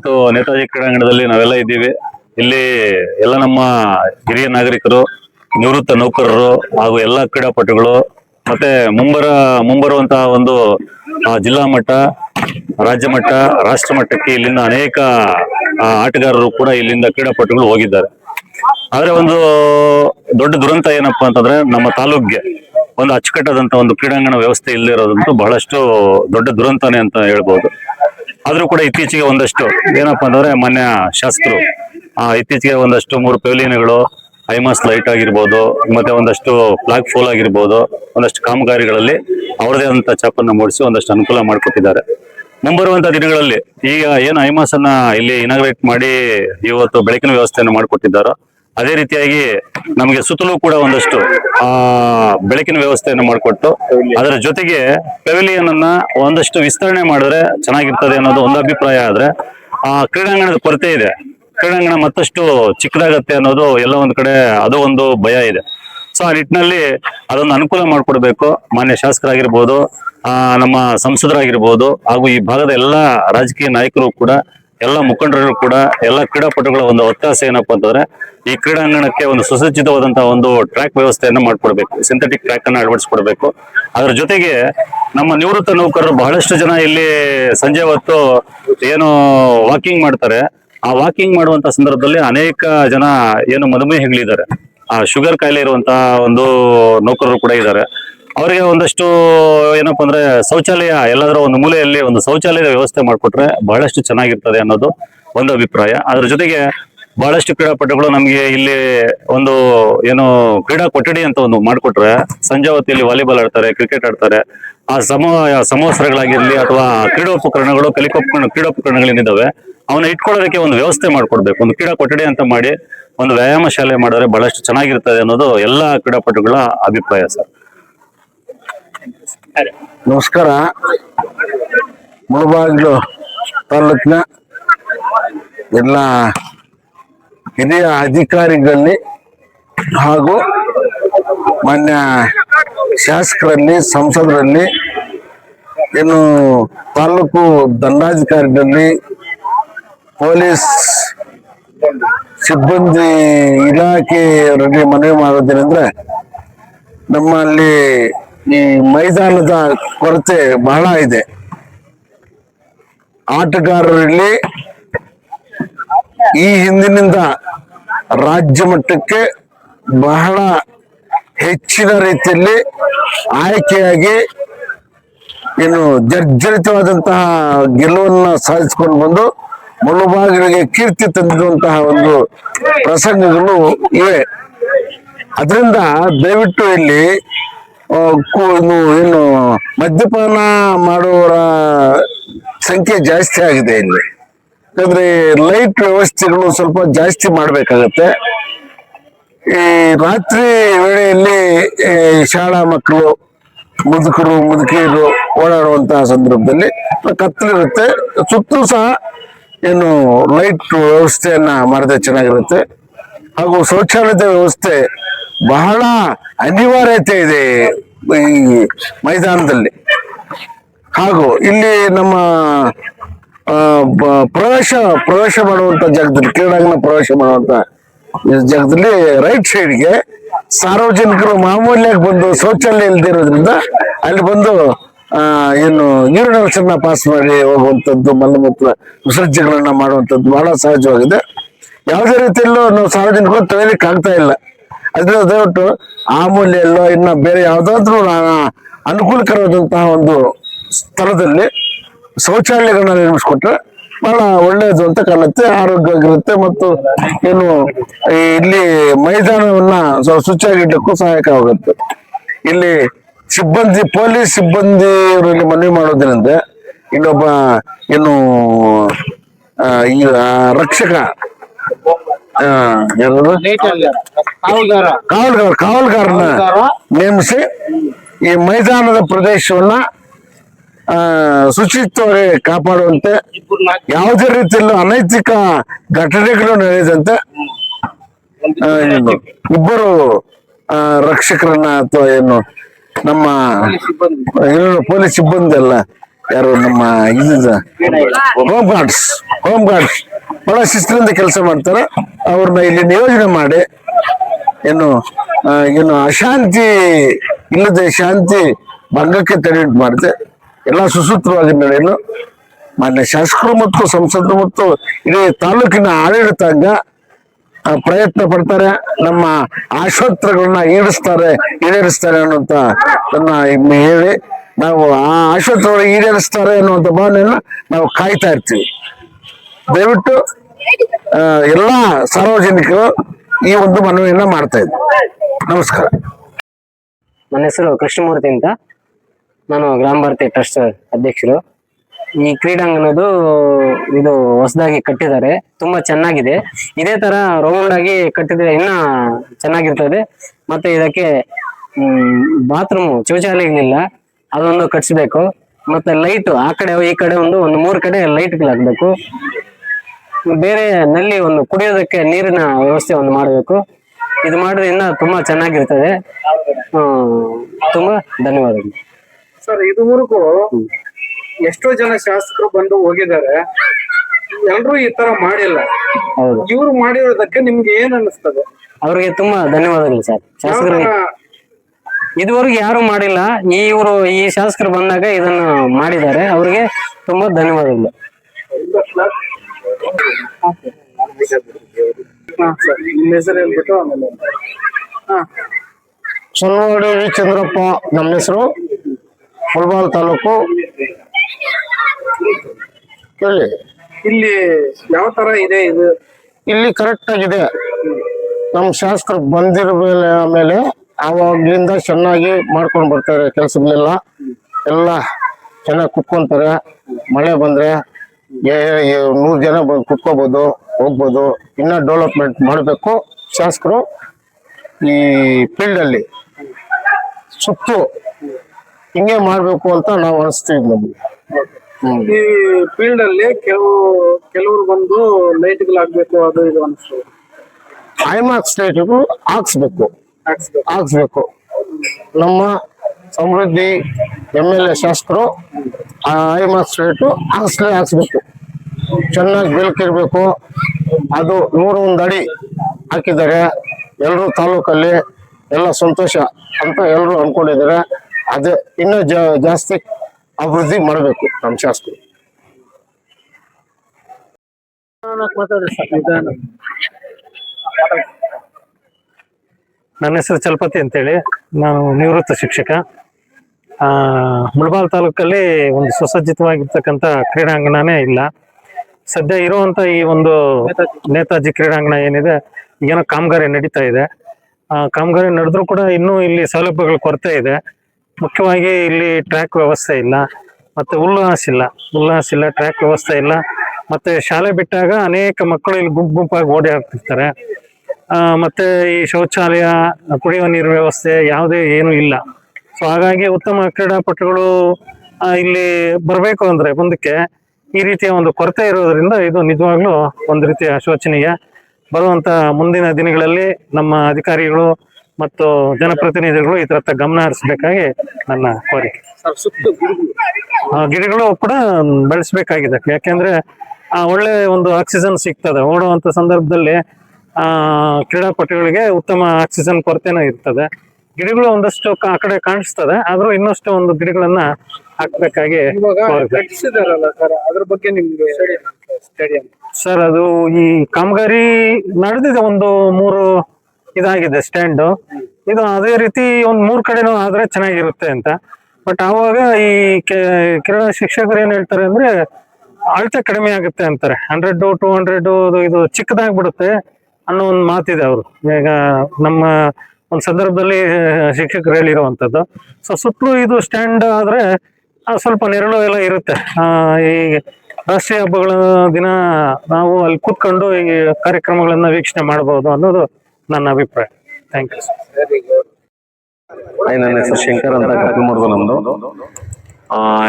ಇವತ್ತು ನೇತಾಜಿ ಕ್ರೀಡಾಂಗಣದಲ್ಲಿ ನಾವೆಲ್ಲ ಇದ್ದೀವಿ. ಇಲ್ಲಿ ಎಲ್ಲ ನಮ್ಮ ಹಿರಿಯ ನಾಗರಿಕರು, ನಿವೃತ್ತ ನೌಕರರು ಹಾಗೂ ಎಲ್ಲ ಕ್ರೀಡಾಪಟುಗಳು ಮತ್ತೆ ಮುಂಬರ ಮುಂಬರುವಂತಹ ಒಂದು ಜಿಲ್ಲಾ ಮಟ್ಟ, ರಾಜ್ಯ ಮಟ್ಟ, ರಾಷ್ಟ್ರ ಮಟ್ಟಕ್ಕೆ ಇಲ್ಲಿಂದ ಅನೇಕ ಆಟಗಾರರು ಕೂಡ ಇಲ್ಲಿಂದ ಕ್ರೀಡಾಪಟುಗಳು ಹೋಗಿದ್ದಾರೆ. ಆದ್ರೆ ಒಂದು ದೊಡ್ಡ ದುರಂತ ಏನಪ್ಪಾ ಅಂತಂದ್ರೆ ನಮ್ಮ ತಾಲೂಕ್ಗೆ ಒಂದು ಅಚ್ಚುಕಟ್ಟಾದಂತ ಒಂದು ಕ್ರೀಡಾಂಗಣ ವ್ಯವಸ್ಥೆ ಇಲ್ಲದೆ ಇರೋದಂತೂ ಬಹಳಷ್ಟು ದೊಡ್ಡ ದುರಂತನೇ ಅಂತ ಹೇಳ್ಬೋದು. ಆದ್ರೂ ಕೂಡ ಇತ್ತೀಚೆಗೆ ಒಂದಷ್ಟು, ಏನಪ್ಪಾ ಅಂತಂದ್ರೆ ಮಾನ್ಯ ಶಾಸಕರು ಆ, ಇತ್ತೀಚೆಗೆ ಒಂದಷ್ಟು ಮೂರು ಪೆವಿಲಿಯನ್ಗಳು, ಐಮಾಸ್ ಲೈಟ್ ಆಗಿರ್ಬೋದು, ಮತ್ತೆ ಒಂದಷ್ಟು ಫ್ಲಾಗ್ ಫೋಲ್ ಆಗಿರ್ಬೋದು, ಒಂದಷ್ಟು ಕಾಮಗಾರಿಗಳಲ್ಲಿ ಅವರದೇ ಆದಂತ ಚಾಪನ್ನ ಮೂಡಿಸಿ ಒಂದಷ್ಟು ಅನುಕೂಲ ಮಾಡಿಕೊಟ್ಟಿದ್ದಾರೆ. ಮುಂಬರುವಂತ ದಿನಗಳಲ್ಲಿ ಈಗ ಏನು ಐಮಾಸ್ ಅನ್ನ ಇಲ್ಲಿ ಇನಾಗ್ರೇಟ್ ಮಾಡಿ ಇವತ್ತು ಬೆಳಕಿನ ವ್ಯವಸ್ಥೆಯನ್ನು ಮಾಡಿಕೊಟ್ಟಿದ್ದಾರೋ ಅದೇ ರೀತಿಯಾಗಿ ನಮಗೆ ಸುತ್ತಲೂ ಕೂಡ ಒಂದಷ್ಟು, ಆ, ಬೆಳಕಿನ ವ್ಯವಸ್ಥೆಯನ್ನು ಮಾಡಿಕೊಟ್ಟು, ಅದರ ಜೊತೆಗೆ ಪೆವಿಲಿಯನ್ ಅನ್ನ ಒಂದಷ್ಟು ವಿಸ್ತರಣೆ ಮಾಡಿದ್ರೆ ಚೆನ್ನಾಗಿರ್ತದೆ ಅನ್ನೋದು ಒಂದು ಅಭಿಪ್ರಾಯ ಆದ್ರೆ, ಆ, ಕ್ರೀಡಾಂಗಣದ ಕೊರತೆ ಇದೆ. ಕ್ರೀಡಾಂಗಣ ಮತ್ತಷ್ಟು ಚಿಕ್ಕದಾಗತ್ತೆ ಅನ್ನೋದು ಎಲ್ಲ ಒಂದ್ ಕಡೆ ಅದು ಒಂದು ಭಯ ಇದೆ. ಸೊ ಆ ನಿಟ್ಟಿನಲ್ಲಿ ಅದೊಂದು ಅನುಕೂಲ ಮಾಡಿಕೊಡ್ಬೇಕು. ಮಾನ್ಯ ಶಾಸಕರಾಗಿರ್ಬೋದು, ಆ, ನಮ್ಮ ಸಂಸದರಾಗಿರ್ಬೋದು, ಹಾಗೂ ಈ ಭಾಗದ ಎಲ್ಲ ರಾಜಕೀಯ ನಾಯಕರು ಕೂಡ ಎಲ್ಲ ಮುಖಂಡರು ಕೂಡ ಎಲ್ಲ ಕ್ರೀಡಾಪಟುಗಳ ಒಂದು ಒತ್ತಾಸೆ ಏನಪ್ಪಾ ಅಂತಂದ್ರೆ ಈ ಕ್ರೀಡಾಂಗಣಕ್ಕೆ ಒಂದು ಸುಸಜ್ಜಿತವಾದಂತಹ ಒಂದು ಟ್ರ್ಯಾಕ್ ವ್ಯವಸ್ಥೆಯನ್ನು ಮಾಡ್ಕೊಡ್ಬೇಕು ಸಿಂಥೆಟಿಕ್ ಟ್ರ್ಯಾಕ್ ಅನ್ನ ಅಳವಡಿಸ್ಕೊಡ್ಬೇಕು. ಅದರ ಜೊತೆಗೆ ನಮ್ಮ ನಿವೃತ್ತ ನೌಕರರು ಬಹಳಷ್ಟು ಜನ ಇಲ್ಲಿ ಸಂಜೆ ಹೊತ್ತು ಏನು ವಾಕಿಂಗ್ ಮಾಡ್ತಾರೆ. ಆ ವಾಕಿಂಗ್ ಮಾಡುವಂತ ಸಂದರ್ಭದಲ್ಲಿ ಅನೇಕ ಜನ ಏನು ಮಧುಮೇಹಿಗಳಿದ್ದಾರೆ. ಆ ಶುಗರ್ ಕಾಯಿಲೆ ಇರುವಂತಹ ಒಂದು ನೌಕರರು ಕೂಡ ಇದ್ದಾರೆ. ಅವರಿಗೆ ಒಂದಷ್ಟು ಏನಪ್ಪ ಅಂದ್ರೆ ಶೌಚಾಲಯ, ಎಲ್ಲಾದರೂ ಒಂದು ಮೂಲೆಯಲ್ಲಿ ಒಂದು ಶೌಚಾಲಯದ ವ್ಯವಸ್ಥೆ ಮಾಡಿಕೊಟ್ರೆ ಬಹಳಷ್ಟು ಚೆನ್ನಾಗಿರ್ತದೆ ಅನ್ನೋದು ಒಂದು ಅಭಿಪ್ರಾಯ. ಅದ್ರ ಜೊತೆಗೆ ಬಹಳಷ್ಟು ಕ್ರೀಡಾಪಟುಗಳು ನಮಗೆ ಇಲ್ಲಿ ಒಂದು ಏನು ಕ್ರೀಡಾ ಕೊಠಡಿ ಅಂತ ಒಂದು ಮಾಡಿಕೊಟ್ರೆ, ಸಂಜೆ ಹೊತ್ತಿಲ್ಲಿ ವಾಲಿಬಾಲ್ ಆಡ್ತಾರೆ, ಕ್ರಿಕೆಟ್ ಆಡ್ತಾರೆ, ಆ ಸಮ, ಸಮವಸ್ತ್ರಗಳಾಗಿರ್ಲಿ ಅಥವಾ ಕ್ರೀಡೋಪಕರಣಗಳು ಕಲಿಕೋಪಕರಣ ಕ್ರೀಡೋಪಕರಣಗಳೇನಿದ್ದಾವೆ ಅವನ್ನ ಇಟ್ಕೊಳ್ಳೋದಕ್ಕೆ ಒಂದು ವ್ಯವಸ್ಥೆ ಮಾಡ್ಕೊಡ್ಬೇಕು. ಒಂದು ಕ್ರೀಡಾ ಕೊಠಡಿ ಅಂತ ಮಾಡಿ ಒಂದು ವ್ಯಾಯಾಮ ಶಾಲೆ ಮಾಡಿದ್ರೆ ಬಹಳಷ್ಟು ಚೆನ್ನಾಗಿರ್ತದೆ ಅನ್ನೋದು ಎಲ್ಲ ಕ್ರೀಡಾಪಟುಗಳ ಅಭಿಪ್ರಾಯ ಸರ್. ನಮಸ್ಕಾರ. ಮುಳಬಾಗಿಲು ತಾಲೂಕಿನ ಎಲ್ಲ ಹಿರಿಯ ಅಧಿಕಾರಿಗಳಲ್ಲಿ ಹಾಗೂ ಮಾನ್ಯ ಶಾಸಕರಲ್ಲಿ, ಸಂಸದರಲ್ಲಿ ಏನು ತಾಲೂಕು ದಂಡಾಧಿಕಾರಿಗಳಲ್ಲಿ, ಪೊಲೀಸ್ ಸಿಬ್ಬಂದಿ ಇಲಾಖೆಯವರಲ್ಲಿ ಮನವಿ ಮಾಡೋದೇನೆಂದ್ರೆ, ನಮ್ಮಲ್ಲಿ ಈ ಮೈದಾನದ ಕೊರತೆ ಬಹಳ ಇದೆ. ಆಟಗಾರರಲ್ಲಿ ಈ ಹಿಂದಿನಿಂದ ರಾಜ್ಯ ಮಟ್ಟಕ್ಕೆ ಬಹಳ ಹೆಚ್ಚಿನ ರೀತಿಯಲ್ಲಿ ಆಯ್ಕೆಯಾಗಿ ಏನು ಜರ್ಜರಿತವಾದಂತಹ ಗೆಲುವನ್ನ ಸಾಧಿಸಿಕೊಂಡು ಬಂದು ಮುಳುಬಾಗಿಲಿಗೆ ಕೀರ್ತಿ ತಂದಿರುವಂತಹ ಒಂದು ಪ್ರಸಂಗಗಳು ಇವೆ. ಅದರಿಂದ ದಯವಿಟ್ಟು ಇಲ್ಲಿ ಏನು ಮದ್ಯಪಾನ ಮಾಡುವವರ ಸಂಖ್ಯೆ ಜಾಸ್ತಿ ಆಗಿದೆ ಇಲ್ಲಿ. ಯಾಕಂದ್ರೆ ಲೈಟ್ ವ್ಯವಸ್ಥೆಗಳು ಸ್ವಲ್ಪ ಜಾಸ್ತಿ ಮಾಡಬೇಕಾಗತ್ತೆ. ಈ ರಾತ್ರಿ ವೇಳೆಯಲ್ಲಿ ಶಾಲಾ ಮಕ್ಕಳು, ಮುದುಕರು, ಮುದುಕಿಯರು ಓಡಾಡುವಂತಹ ಸಂದರ್ಭದಲ್ಲಿ ಕತ್ತಲಿರುತ್ತೆ. ಸುತ್ತಲೂ ಸಹ ಏನು ಲೈಟ್ ವ್ಯವಸ್ಥೆಯನ್ನ ಮಾಡಿದ್ರೆ ಚೆನ್ನಾಗಿರುತ್ತೆ. ಹಾಗೂ ಶೌಚಾಲಯದ ವ್ಯವಸ್ಥೆ ಬಹಳ ಅನಿವಾರ್ಯತೆ ಇದೆ ಈ ಮೈದಾನದಲ್ಲಿ. ಹಾಗೂ ಇಲ್ಲಿ ನಮ್ಮ ಪ್ರವೇಶ ಪ್ರವೇಶ ಮಾಡುವಂತ ಜಾಗದಲ್ಲಿ, ಕ್ರೀಡಾಂಗಣ ಪ್ರವೇಶ ಮಾಡುವಂತ ಜಾಗದಲ್ಲಿ ರೈಟ್ ಸೈಡ್ಗೆ ಸಾರ್ವಜನಿಕರು ಮಾಮೂಲಿಯಾಗಿ ಬಂದು ಶೌಚಾಲಯ ಇಲ್ದಿರೋದ್ರಿಂದ ಅಲ್ಲಿ ಬಂದು ಏನು ಯೂರಿನಲ್ಸ್ ಅನ್ನ ಪಾಸ್ ಮಾಡಿ ಹೋಗುವಂಥದ್ದು ಮಲಮೂತ್ರ ವಿಸರ್ಜನೆಗಳನ್ನ ಮಾಡುವಂಥದ್ದು ಬಹಳ ಸಹಜವಾಗಿದೆ. ಯಾವುದೇ ರೀತಿಯಲ್ಲೂ ನಾವು ಸಾರ್ವಜನಿಕರು ತೊಳಿಲಿಕ್ಕೆ ಆಗ್ತಾ ಇಲ್ಲ. ಅದ್ರಿಂದ ದಯವಿಟ್ಟು ಆ ಮೂಲೆಯಲ್ಲೋ ಇನ್ನ ಬೇರೆ ಯಾವ್ದಾದ್ರು ಅನುಕೂಲಕರವಾದಂತಹ ಒಂದು ಸ್ಥಳದಲ್ಲಿ ಶೌಚಾಲಯಗಳನ್ನ ನಿರ್ಮಿಸ್ಕೊಟ್ರೆ ಬಹಳ ಒಳ್ಳೆಯದು ಅಂತ ಕಾಣುತ್ತೆ, ಆರೋಗ್ಯವಾಗಿರುತ್ತೆ ಮತ್ತು ಏನು ಇಲ್ಲಿ ಮೈದಾನವನ್ನ ಶುಚಿಯಾಗಿಡ್ಲಿಕ್ಕೂ ಸಹಾಯಕವಾಗುತ್ತೆ. ಇಲ್ಲಿ ಸಿಬ್ಬಂದಿ, ಪೊಲೀಸ್ ಸಿಬ್ಬಂದಿ ಇಲ್ಲಿ ಮನವಿ ಮಾಡೋದ್ರಿಂದ ಇಲ್ಲೊಬ್ಬ ಏನು ಈ ರಕ್ಷಕ ಕಾವಲ್ಗಾರ. ಕಾವಲ್ಗಾರನ ನೇಮಿಸಿ ಈ ಮೈದಾನದ ಪ್ರದೇಶವನ್ನ ಶುಚಿತ್ವವಾಗಿ ಕಾಪಾಡುವಂತೆ ಯಾವುದೇ ರೀತಿಯಲ್ಲೂ ಅನೈತಿಕ ಘಟನೆಗಳು ನಡೆಯದಂತೆ ಇಬ್ಬರು ರಕ್ಷಕರನ್ನ ಅಥವಾ ಏನು ನಮ್ಮ ಪೊಲೀಸ್ ಸಿಬ್ಬಂದಿ. ಅಲ್ಲ ಯಾರು ನಮ್ಮ ಇದು ಹೋಮ್ ಗಾರ್ಡ್ಸ್ ಹೋಮ್ ಗಾರ್ಡ್ಸ್. ಬಹಳ ಶಿಸ್ತಿನಿಂದ ಕೆಲಸ ಮಾಡ್ತಾರೆ. ಅವ್ರನ್ನ ಇಲ್ಲಿ ನಿಯೋಜನೆ ಮಾಡಿ ಏನು ಏನು ಅಶಾಂತಿ ಇಲ್ಲದೆ ಶಾಂತಿ ಭಂಗಕ್ಕೆ ತಡೆ ಮಾಡಿದೆ. ಎಲ್ಲ ಸುಸೂತ್ರವಾಗಿ ನಡೆಯಲು ಮಾನ್ಯ ಶಾಸಕರು ಮತ್ತು ಸಂಸದರು ಮತ್ತು ಇಡೀ ತಾಲೂಕಿನ ಆಡಳಿತಾಂಗ ಪ್ರಯತ್ನ ಪಡ್ತಾರೆ. ನಮ್ಮ ಆಶೋತ್ತರಗಳನ್ನ ಈಡಿಸ್ತಾರೆ ಈಡೇರಿಸ್ತಾರೆ ಅನ್ನುವಂತ ನನ್ನ ಹೇಳಿ, ನಾವು ಆ ಆಶೋತ್ತರಗಳು ಈಡೇರಿಸ್ತಾರೆ ಅನ್ನುವಂಥ ಭಾವನೆಯನ್ನ ನಾವು ಕಾಯ್ತಾ ಇರ್ತೀವಿ. ದಯವಿಟ್ಟು ಎಲ್ಲ ಸಾರ್ವಜನಿಕರು ಈ ಒಂದು ಮನವಿಯನ್ನ ಮಾಡ್ತಾ ಇದ್ವಿ ನಮಸ್ಕಾರ. ನನ್ನ ಹೆಸರು ಕೃಷ್ಣಮೂರ್ತಿ ಅಂತ. ನಾನು ಗ್ರಾಮ ಭಾರತಿ ಟ್ರಸ್ಟ್ ಅಧ್ಯಕ್ಷರು. ಈ ಕ್ರೀಡಾಂಗಣದು ಇದು ಹೊಸದಾಗಿ ಕಟ್ಟಿದ್ದಾರೆ. ತುಂಬಾ ಚೆನ್ನಾಗಿದೆ. ಇದೇ ತರ ರೌಂಡ್ ಆಗಿ ಕಟ್ಟಿದ್ರೆ ಇನ್ನ ಚೆನ್ನಾಗಿರ್ತದೆ. ಮತ್ತೆ ಇದಕ್ಕೆ ಬಾತ್ರೂಮ್ ಶೌಚಾಲಯಗಳಿಲ್ಲ. ಅದೊಂದು ಕಟ್ಸ್ಬೇಕು. ಮತ್ತೆ ಲೈಟ್ ಆ ಕಡೆ, ಈ ಕಡೆ ಒಂದು ಒಂದು ಮೂರು ಕಡೆ ಲೈಟ್ಗಳು ಹಾಕ್ಬೇಕು. ಬೇರೆ ನಲ್ಲಿ ಒಂದು ಕುಡಿಯೋದಕ್ಕೆ ನೀರಿನ ವ್ಯವಸ್ಥೆ ಒಂದು ಮಾಡಬೇಕು. ಇದು ಮಾಡಿದ್ರೆ ಇನ್ನ ತುಂಬಾ ಚೆನ್ನಾಗಿರ್ತದೆ. ಹ್ಮ್, ತುಂಬಾ ಧನ್ಯವಾದಗಳು. ಸರ್ ಇದುವರೆಗೂ ಎಷ್ಟೋ ಜನ ಶಾಸಕರು ಬಂದು ಹೋಗಿದ್ದಾರೆ. ಎಲ್ರು ಈ ತರ ಮಾಡಿಲ್ಲ. ಹೌದು. ಇವ್ರು ಮಾಡಿರೋದಕ್ಕೆ ನಿಮ್ಗೆ ಏನ್ ಅನಿಸ್ತದೆ ಅವ್ರಿಗೆ ತುಂಬಾ ಧನ್ಯವಾದಗಳು ಸರ್. ಶಾಸಕರು ಇದುವರೆಗೂ ಯಾರು ಮಾಡಿಲ್ಲ. ಈ ಇವರು ಈ ಶಾಸಕರು ಬಂದಾಗ ಇದನ್ನು ಮಾಡಿದ್ದಾರೆ. ಅವ್ರಿಗೆ ತುಂಬಾ ಧನ್ಯವಾದಗಳು. ಹಾ, ಸರ್, ನಿಮ್ಮ ಹೆಸರು ಹೇಳ್ಬಿಟ್ಟು ಆಮೇಲೆ ಹಾ ಸೊನ್ನವಾಡಿ ಚಂದ್ರಪ್ಪ ನಮ್ಮ ಹೆಸರು ಹುಲ್ಬಾಲ್ ತಾಲೂಕು. ಹೇಳಿ ಇಲ್ಲಿ ಯಾವ ತರ ಇದೆ ಇದು? ಇಲ್ಲಿ ಕರೆಕ್ಟ್ ಆಗಿದೆ. ನಮ್ಮ ಶಾಸಕರು ಬಂದಿರ ಮೇಲೆ ಆಮೇಲೆ ಆವಾಗ್ಲಿಂದ ಚೆನ್ನಾಗಿ ಮಾಡ್ಕೊಂಡು ಬರ್ತಾರೆ ಕೆಲಸಗಳೆಲ್ಲ. ಎಲ್ಲ ಚೆನ್ನಾಗಿ ಕುತ್ಕೊಂತಾರೆ. ಮಳೆ ಬಂದ್ರೆ ನೂರ್ ಜನ ಬಂದು ಕುತ್ಕೋಬಹುದು ಹೋಗ್ಬೋದು. ಇನ್ನ ಡೆವಲಪ್ಮೆಂಟ್ ಮಾಡಬೇಕು ಶಾಸಕರು ಈ ಫೀಲ್ಡ್ ಅಲ್ಲಿ ಸುತ್ತು. ಹಿಂಗೆ ಮಾಡ್ಬೇಕು ಅಂತ ನಾವು ಅನಿಸ್ತೀವಿ ನಮ್ಗೆ. ಈ ಫೀಲ್ಡ್ ಅಲ್ಲಿ ಕೆಲವು ಕೆಲವರು ಬಂದು ಲೈಟ್ ಆಗ್ಬೇಕು ಅದು ಇದು ಅನಿಸ್ತದೆ ಐಮಾಕ್ಸ್ ಲೈಟ್ಗಳು ಹಾಕ್ಸ್ಬೇಕು. ಹಾಕ್ಸ್ಬೇಕು. ಹಾಕ್ಸ್ಬೇಕು. ನಮ್ಮ ಸಮೃದ್ಧಿ, ಎಂ ಎಲ್ ಎ ಶಾಸಕರು, ಆ ಐಮಾಕ್ಸ್ ಲೈಟು ಹಾಕ್ಸ್ಲೇ ಹಾಕ್ಸ್ಬೇಕು. ಚೆನ್ನಾಗಿ ಬೆಳಕಿರ್ಬೇಕು. ಅದು ನೂರ ಒಂದು ಅಡಿ ಹಾಕಿದ್ದಾರೆ. ಎಲ್ಲರೂ ತಾಲೂಕಲ್ಲಿ ಎಲ್ಲ ಸಂತೋಷ ಅಂತ ಎಲ್ಲರೂ ಅನ್ಕೊಂಡಿದ್ದಾರೆ. ಅದೇ ಇನ್ನೂ ಜಾಸ್ತಿ ಅಭಿವೃದ್ಧಿ ಮಾಡಬೇಕು ನಮ್ಮ ಶಾಸಕರು. ನಿಧಾನ. ನನ್ನ ಹೆಸರು ಚಲಪತಿ ಅಂತೇಳಿ. ನಾನು ನಿವೃತ್ತ ಶಿಕ್ಷಕ. ಮುಳಬಾಲ್ ತಾಲೂಕಲ್ಲಿ ಒಂದು ಸುಸಜ್ಜಿತವಾಗಿರ್ತಕ್ಕಂಥ ಕ್ರೀಡಾಂಗಣನೇ ಇಲ್ಲ. ಸದ್ಯ ಇರುವಂತ ಈ ಒಂದು ನೇತಾಜಿ ಕ್ರೀಡಾಂಗಣ ಏನಿದೆ ಏನೋ ಕಾಮಗಾರಿ ನಡೀತಾ ಇದೆ. ಆ, ಕಾಮಗಾರಿ ನಡೆದ್ರೂ ಕೂಡ ಇನ್ನೂ ಇಲ್ಲಿ ಸೌಲಭ್ಯಗಳ ಕೊರತೆ ಇದೆ. ಮುಖ್ಯವಾಗಿ ಇಲ್ಲಿ ಟ್ರ್ಯಾಕ್ ವ್ಯವಸ್ಥೆ ಇಲ್ಲ, ಮತ್ತೆ ಉಲ್ಲಾಸ್ ಇಲ್ಲ. ಉಲ್ಲಾಸ್ ಇಲ್ಲ, ಟ್ರ್ಯಾಕ್ ವ್ಯವಸ್ಥೆ ಇಲ್ಲ. ಮತ್ತೆ ಶಾಲೆ ಬಿಟ್ಟಾಗ ಅನೇಕ ಮಕ್ಕಳು ಇಲ್ಲಿ ಗುಂಪು ಗುಂಪಾಗಿ ಓಡಾಡ್ತಿರ್ತಾರೆ ಮತ್ತೆ ಈ ಶೌಚಾಲಯ ಕುಡಿಯುವ ನೀರು ವ್ಯವಸ್ಥೆ ಯಾವುದೇ ಏನು ಇಲ್ಲ. ಸೊ ಹಾಗಾಗಿ ಉತ್ತಮ ಕ್ರೀಡಾಪಟುಗಳು ಇಲ್ಲಿ ಬರಬೇಕು ಅಂದ್ರೆ ಮುಂದಕ್ಕೆ ಈ ರೀತಿಯ ಒಂದು ಕೊರತೆ ಇರೋದ್ರಿಂದ ಇದು ನಿಜವಾಗ್ಲೂ ಒಂದು ರೀತಿಯ ಶೋಚನೀಯ. ಬರುವಂತ ಮುಂದಿನ ದಿನಗಳಲ್ಲಿ ನಮ್ಮ ಅಧಿಕಾರಿಗಳು ಮತ್ತು ಜನಪ್ರತಿನಿಧಿಗಳು ಇದರತ್ತ ಗಮನ ಹರಿಸಬೇಕಾಗಿ ನನ್ನ ಕೋರಿಕೆ. ಗಿಡಗಳು ಕೂಡ ಬೆಳೆಸಬೇಕಾಗಿದೆ. ಯಾಕೆಂದ್ರೆ ಆ, ಒಳ್ಳೆ ಒಂದು ಆಕ್ಸಿಜನ್ ಸಿಗ್ತದೆ. ಓಡುವಂತ ಸಂದರ್ಭದಲ್ಲಿ ಆ ಕ್ರೀಡಾಪಟುಗಳಿಗೆ ಉತ್ತಮ ಆಕ್ಸಿಜನ್ ಕೊರತೆನೂ ಇರ್ತದೆ. ಗಿಡಗಳು ಒಂದಷ್ಟು ಆ ಕಡೆ ಕಾಣಿಸ್ತದೆ ಆದ್ರೂ ಇನ್ನಷ್ಟು ಒಂದು ಗಿಡಗಳನ್ನ ಹಾಕ್ಬೇಕಾಗಿ ಅದ್ರ ಬಗ್ಗೆ ನಿಮ್ಗೆ ಸ್ಟೇಡಿಯಂ ಸರ್ ಅದು ಈ ಕಾಮಗಾರಿ ನಡೆದಿದೆ ಒಂದು ಮೂರು ಇದಾಗಿದೆ ಸ್ಟ್ಯಾಂಡ್. ಇದು ಅದೇ ರೀತಿ ಒಂದ್ ಮೂರ್ ಕಡೆನೂ ಆದ್ರೆ ಚೆನ್ನಾಗಿರುತ್ತೆ ಅಂತ. ಬಟ್ ಆವಾಗ ಈ ಕ್ರೀಡಾ ಶಿಕ್ಷಕರು ಏನ್ ಹೇಳ್ತಾರೆ ಅಂದ್ರೆ ಅಳತೆ ಕಡಿಮೆ ಆಗುತ್ತೆ ಅಂತಾರೆ. ಹಂಡ್ರೆಡ್ ಟೂ ಹಂಡ್ರೆಡ್ ಇದು ಚಿಕ್ಕದಾಗ್ಬಿಡುತ್ತೆ. ಅನ್ನೋ ಒಂದು ಮಾತಿದೆ ಅವರು. ಈಗ ನಮ್ಮ ಒಂದು ಸಂದರ್ಭದಲ್ಲಿ ಶಿಕ್ಷಕರು ಹೇಳಿರುವಂಥದ್ದು, ಸೊ ಸುತ್ತಲೂ ಇದು ಸ್ಟ್ಯಾಂಡ್ ಆದರೆ ಸ್ವಲ್ಪ ನೆರಳು ಎಲ್ಲ ಇರುತ್ತೆ. ಈ ರಾಷ್ಟ್ರೀಯ ಹಬ್ಬಗಳ ದಿನ ನಾವು ಅಲ್ಲಿ ಕೂತ್ಕೊಂಡು ಈ ಕಾರ್ಯಕ್ರಮಗಳನ್ನ ವೀಕ್ಷಣೆ ಮಾಡಬಹುದು ಅನ್ನೋದು ನನ್ನ ಅಭಿಪ್ರಾಯ. ಥ್ಯಾಂಕ್ ಯು ನನ್ನ ಹೆಸರು ಶಂಕರ್ ಅಂತ ಕರ್ಕೊಂಬರ್ದು ನಮ್ದು.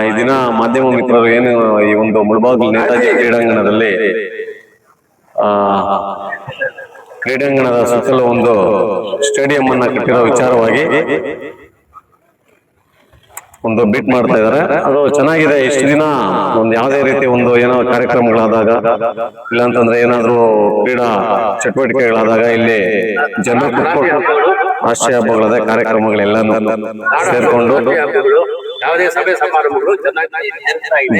ಈ ದಿನ ಮಾಧ್ಯಮ ಮಿತ್ರರು ಏನು ಈ ಒಂದು ಮುಳಬಾಗಿಲು ನೇತಾಜಿ ಕ್ರೀಡಾಂಗಣದಲ್ಲಿ ಕ್ರೀಡಾಂಗಣದ ಸುತ್ತಲೂ ಒಂದು ಸ್ಟೇಡಿಯಂ ಅನ್ನ ಕಟ್ಟಿರೋ ವಿಚಾರವಾಗಿ ಒಂದು ಬಿಟ್ ಮಾಡ್ತಾ ಇದ್ದಾರೆ ಅದು ಚೆನ್ನಾಗಿದೆ. ಇಷ್ಟು ದಿನ ಒಂದು ಯಾವುದೇ ರೀತಿ ಒಂದು ಏನೋ ಕಾರ್ಯಕ್ರಮಗಳಾದಾಗ, ಇಲ್ಲಾಂತಂದ್ರೆ ಏನಾದ್ರೂ ಕ್ರೀಡಾ ಚಟುವಟಿಕೆಗಳಾದಾಗ ಇಲ್ಲಿ ಕುತ್ಕೊಂಡು ರಾಷ್ಟ್ರೀಯ ಹಬ್ಬಗಳಾದ ಕಾರ್ಯಕ್ರಮಗಳೆಲ್ಲ ಸೇರ್ಕೊಂಡು ಯಾವುದೇ ಸಭೆ ಸಮಾರಂಭಗಳು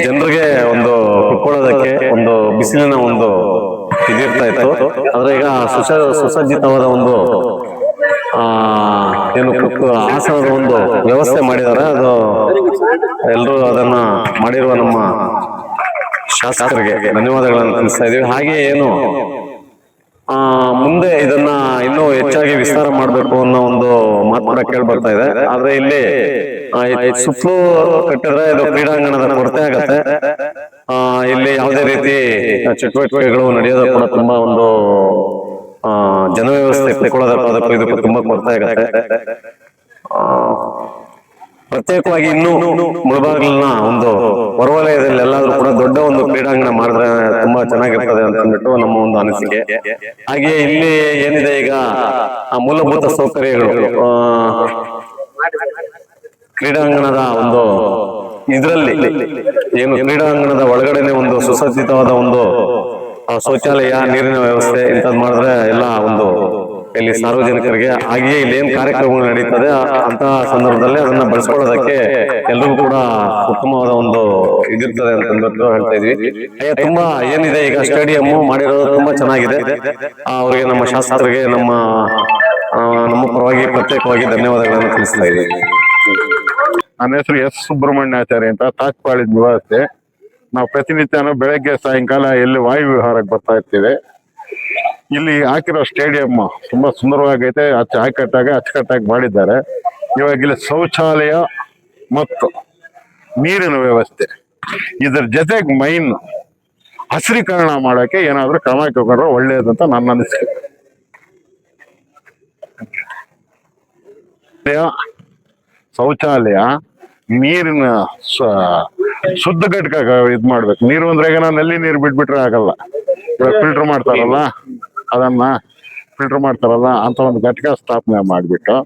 ಜನರಿಗೆ ಒಂದು ಕುತ್ಕೊಳ್ಳೋದಕ್ಕೆ ಒಂದು ಬಿಸಿಲಿನ ಒಂದು ಇದಿರ್ತಾ ಇತ್ತು. ಆದ್ರೆ ಈಗ ಸುಸ ಸುಸಜ್ಜಿತವಾದ ಒಂದು, ಆ, ಏನು ಆಸನದ ಒಂದು ವ್ಯವಸ್ಥೆ ಮಾಡಿದ್ದಾರೆ. ಅದು ಎಲ್ಲರೂ ಅದನ್ನ ಮಾಡಿರುವ ನಮ್ಮ ಶಾಸಕರಿಗೆ ಧನ್ಯವಾದಗಳನ್ನು ತಿಳಿಸ್ತಾ ಇದೀವಿ. ಹಾಗೆ ಏನು ಆ ಮುಂದೆ ಇದನ್ನ ಇನ್ನೂ ಹೆಚ್ಚಾಗಿ ವಿಸ್ತಾರ ಮಾಡಬೇಕು ಅನ್ನೋ ಒಂದು ಮಾತು ಕೂಡ ಕೇಳಿ ಬರ್ತಾ ಇದೆ. ಆದ್ರೆ ಇಲ್ಲಿ ಸುತ್ತಲೂ ಕಟ್ಟಿದ್ರೆ ಇದು ಕ್ರೀಡಾಂಗಣದ ಕೊರತೆ ಆಗತ್ತೆ. ಆ ಇಲ್ಲಿ ಯಾವುದೇ ರೀತಿ ಚಟುವಟಿಕೆಗಳು ನಡೆಯೋದು ಕೂಡ ತುಂಬಾ ಒಂದು ಆ ಜನ ವ್ಯವಸ್ಥೆ ಕೈಗೊಳ್ಳೋದಕ್ಕೂ ಅದಕ್ಕೂ ಇದಕ್ಕೂ ತುಂಬಾ ಕೊರತೆ ಆಗತ್ತೆ. ಆ, ಪ್ರತ್ಯೇಕವಾಗಿ ಇನ್ನೂ ಮುಳಬಾಗಿಲಿನ ಒಂದು ಹೊರವಲಯದಲ್ಲಿ ಎಲ್ಲಾದ್ರೂ ಕೂಡ ದೊಡ್ಡ ಒಂದು ಕ್ರೀಡಾಂಗಣ ಮಾಡಿದ್ರೆ ತುಂಬಾ ಚೆನ್ನಾಗಿರ್ತದೆ ಅಂತ ಅಂದ್ಬಿಟ್ಟು ನಮ್ಮ ಒಂದು ಅನಿಸಿಕೆ. ಹಾಗೆ ಇಲ್ಲಿ ಏನಿದೆ ಈಗ? ಆ ಮೂಲಭೂತ ಸೌಕರ್ಯಗಳು. ಕ್ರೀಡಾಂಗಣದ ಒಂದು ಇದರಲ್ಲಿ ಏನು ಕ್ರೀಡಾಂಗಣದ ಒಳಗಡೆನೆ ಒಂದು ಸುಸಜ್ಜಿತವಾದ ಒಂದು ಶೌಚಾಲಯ, ನೀರಿನ ವ್ಯವಸ್ಥೆ ಇಂಥದ್ ಮಾಡಿದ್ರೆ ಎಲ್ಲ ಒಂದು ಇಲ್ಲಿ ಸಾರ್ವಜನಿಕರಿಗೆ ಹಾಗೆಯೇ ಇಲ್ಲಿ ಏನ್ ಕಾರ್ಯಕ್ರಮಗಳು ನಡೀತದೆ ಅಂತ ಅಂತಹ ಸಂದರ್ಭದಲ್ಲಿ ಅದನ್ನ ಬಳಸ್ಕೊಳ್ಳೋದಕ್ಕೆ ಎಲ್ರಿಗೂ ಕೂಡ ಉತ್ತಮವಾದ ಒಂದು ಇದಿರ್ತದೆ ಅಂತ ಹೇಳ್ತಾ ಇದ್ವಿ. ತುಂಬಾ ಏನಿದೆ ಈಗ ಸ್ಟೇಡಿಯಂ ಮಾಡಿರೋದು ತುಂಬಾ ಚೆನ್ನಾಗಿದೆ. ಅವರಿಗೆ ನಮ್ಮ ಶಾಸಕರಿಗೆ ನಮ್ಮ ನಮ್ಮ ಪರವಾಗಿ ಪ್ರತ್ಯೇಕವಾಗಿ ಧನ್ಯವಾದಗಳನ್ನು ತಿಳಿಸ್ತಾ ಇದ್ದೀವಿ ನನ್ನ ಹೆಸರು ಎಸ್ ಸುಬ್ರಹ್ಮಣ್ಯಾಚಾರ್ಯ ಅಂತ ತಾಜ್ಪಾಳಿ ನಿವಾಸಿ. ನಾವು ಪ್ರತಿನಿತ್ಯನೂ ಬೆಳಗ್ಗೆ ಸಾಯಂಕಾಲ ಎಲ್ಲಿ ವಾಯು ವಿಹಾರಕ್ಕೆ ಬರ್ತಾ ಇರ್ತೀವಿ. ಇಲ್ಲಿ ಹಾಕಿರೋ ಸ್ಟೇಡಿಯಂ ತುಂಬಾ ಸುಂದರವಾಗೈತೆ. ಅಚ್ಚ ಅಚ್ಚುಕಟ್ಟಾಗಿ ಅಚ್ಚುಕಟ್ಟಾಗಿ ಮಾಡಿದ್ದಾರೆ. ಇವಾಗ ಇಲ್ಲಿ ಶೌಚಾಲಯ ಮತ್ತು ನೀರಿನ ವ್ಯವಸ್ಥೆ. ಇದರ ಜೊತೆಗೆ ಮೈನ್ ಹಸಿರೀಕರಣ ಮಾಡೋಕೆ ಏನಾದರೂ ಕ್ರಮ ತಗೊಂಡ್ರೆ ಒಳ್ಳೆಯದಂತ ನನ್ನ ಅನಿಸಿಕೆ. ಶೌಚಾಲಯ ನೀರಿನ ಶುದ್ಧ ಘಟಕ ಇದ್ ಮಾಡ್ಬೇಕು. ನೀರು ಅಂದ್ರೆ ಈಗ ನಲ್ಲಿ ನೀರು ಬಿಟ್ಬಿಟ್ರೆ ಆಗಲ್ಲ. ಫಿಲ್ಟರ್ ಮಾಡ್ತಾರಲ್ಲ? ಅದನ್ನ ಫಿಲ್ಟರ್ ಮಾಡ್ತಾರಲ್ಲ, ಅಂತ ಒಂದು ಘಟಕ ಸ್ಥಾಪನೆ ಮಾಡಿಬಿಟ್ಟು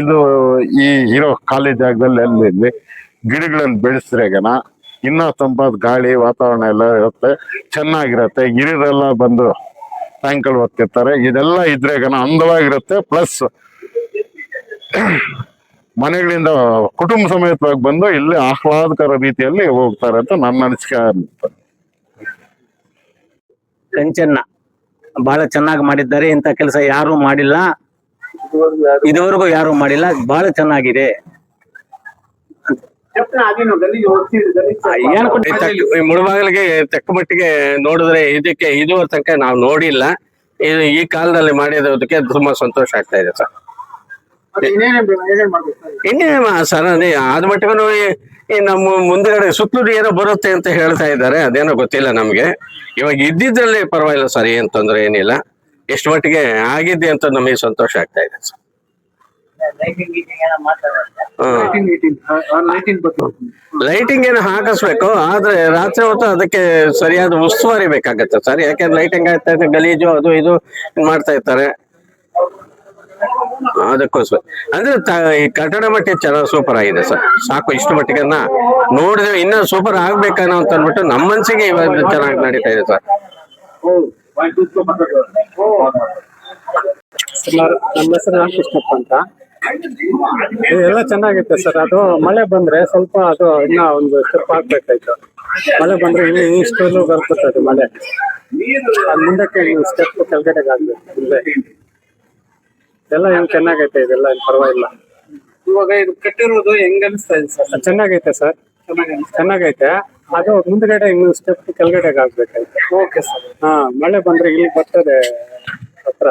ಇದು ಈ ಇರೋ ಖಾಲಿ ಜಾಗದಲ್ಲಿ ಅಲ್ಲಿ ಗಿಡಗಳನ್ನು ಬೆಳೆಸಿದ್ರೆಗನ ಇನ್ನೂ ತಂಪಾದ ಗಾಳಿ, ವಾತಾವರಣ ಎಲ್ಲ ಇರುತ್ತೆ, ಚೆನ್ನಾಗಿರತ್ತೆ, ಹಿರಿಯರೆಲ್ಲ ಬಂದು ಸಾಯಂಕಾಲ ಹೊತ್ತಿರ್ತಾರೆ ಇದೆಲ್ಲ ಇದ್ರೆಗನ ಅಂದವಾಗಿರುತ್ತೆ ಪ್ಲಸ್ ಮನೆಗಳಿಂದ ಕುಟುಂಬ ಸಮೇತವಾಗಿ ಬಂದು ಇಲ್ಲಿ ಆಹ್ಲಾದಕರ ರೀತಿಯಲ್ಲಿ ಹೋಗ್ತಾರೆ ಅಂತ ನನ್ನ ಅನಿಸಿಕೆ ಕಂಚನ್ನ ಬಹಳ ಚೆನ್ನಾಗಿ ಮಾಡಿದ್ದಾರೆ. ಇಂತ ಕೆಲಸ ಯಾರು ಮಾಡಿಲ್ಲ. ಇದುವರೆಗೂ ಯಾರು ಮಾಡಿಲ್ಲ. ಬಹಳ ಚೆನ್ನಾಗಿದೆ. ಮುಳುಬಾಗಲಿಗೆ ತಕ್ಕ ಮಟ್ಟಿಗೆ ನೋಡಿದ್ರೆ ಇದಕ್ಕೆ ಇದುವರೆ ತನಕ ನಾವು ನೋಡಿಲ್ಲ. ಈ ಕಾಲದಲ್ಲಿ ಮಾಡಿರೋದಕ್ಕೆ ತುಂಬಾ ಸಂತೋಷ ಆಗ್ತಾ ಇದೆ ಸರ್. ಇನ್ನೇನು ಸರ್ ಅದೇ ಆದ ಮಟ್ಟಿಗೂ ಈ ನಮ್ಮ ಮುಂದಗಡೆ ಸುತ್ತಲೂ ಏನೋ ಬರುತ್ತೆ ಅಂತ ಹೇಳ್ತಾ ಇದ್ದಾರೆ ಅದೇನೋ ಗೊತ್ತಿಲ್ಲ ನಮ್ಗೆ. ಇವಾಗ ಇದ್ದಿದ್ರಲ್ಲಿ ಪರವಾಗಿಲ್ಲ ಸರ್ ಏನ್ ತೊಂದ್ರೆ ಏನಿಲ್ಲ. ಎಷ್ಟು ಮಟ್ಟಿಗೆ ಆಗಿದ್ದೆ ಅಂತ ನಮಗೆ ಸಂತೋಷ ಆಗ್ತಾ ಇದೆ ಸರ್. ಲೈಟಿಂಗ್ ಏನು ಹಾಕಿಸ್ಬೇಕು ಆದ್ರೆ ರಾತ್ರಿ ಹೊತ್ತು ಅದಕ್ಕೆ ಸರಿಯಾದ ಉಸ್ತುವಾರಿ ಬೇಕಾಗತ್ತೆ ಸರ್. ಯಾಕೆಂದ್ರೆ ಲೈಟಿಂಗ್ ಆಗ್ತಾ ಇದೆ ಗಲೀಜು ಅದು ಇದು ಮಾಡ್ತಾ ಇರ್ತಾರೆ. ಅದಕ್ಕೋಸ್ಕರ. ಅಂದ್ರೆ ಈ ಕಟ್ಟಡ ಮಟ್ಟ ಚೆನ್ನಾಗಿ ಸೂಪರ್ ಆಗಿದೆ ಸರ್. ಸಾಕು ಇಷ್ಟು ಮಟ್ಟಿಗೆ ನೋಡಿದ್ರೆ ಇನ್ನೂ ಸೂಪರ್ ಆಗ್ಬೇಕನ್ನೋ ಅಂತ ಅಂದ್ಬಿಟ್ಟು ನಮ್ಮ ಮನ್ಸಿಗೆ ಇವಾಗ ಚೆನ್ನಾಗಿ ನಡೀತಾ ಇದೆ ಸರ್. ನಮ್ಮ ಹೆಸರು ರಾಮಕೃಷ್ಣಪ್ಪ ಅಂತ. ಎಲ್ಲ ಚೆನ್ನಾಗಿತ್ತು ಸರ್. ಅದು ಮಳೆ ಬಂದ್ರೆ ಸ್ವಲ್ಪ ಅದು ಇನ್ನ ಒಂದು ಸ್ಟೆಪ್ ಆಗ್ಬೇಕಾಯ್ತು. ಮಳೆ ಬಂದ್ರೆ ಇನ್ನು ಇಷ್ಟೊಂದು ಬರ್ತದೆ ಮಳೆ. ಅದ್ ಮುಂದಕ್ಕೆ ಸ್ಟೆಪ್ ಕೆಳಗಡೆಗೆ ಆಗ್ಬೇಕು. ಎಲ್ಲ ಏನ್ ಚೆನ್ನಾಗೈತೆ ಇದೆಲ್ಲ ಏನ್ ಪರವಾಗಿಲ್ಲ. ಇವಾಗ ಇದು ಕಟ್ಟಿರೋದು ಹೆಂಗ್ ಅನಿಸ್ತಾ ಇದೆ ಸರ್? ಅದ್ ಚೆನ್ನಾಗೈತೆ ಸರ್. ಚೆನ್ನಾಗೈತೆ. ಅದು ಮುಂದ್ಗಡೆ ಇನ್ನು ಸ್ಟೆಪ್ ಕೆಳಗಡೆಗೆ ಆಗ್ಬೇಕಾಯ್ತು. Okay sir. ಹಾ ಮಳೆ ಬಂದ್ರೆ ಇಲ್ಲಿ ಬರ್ತದೆ ಹತ್ರ.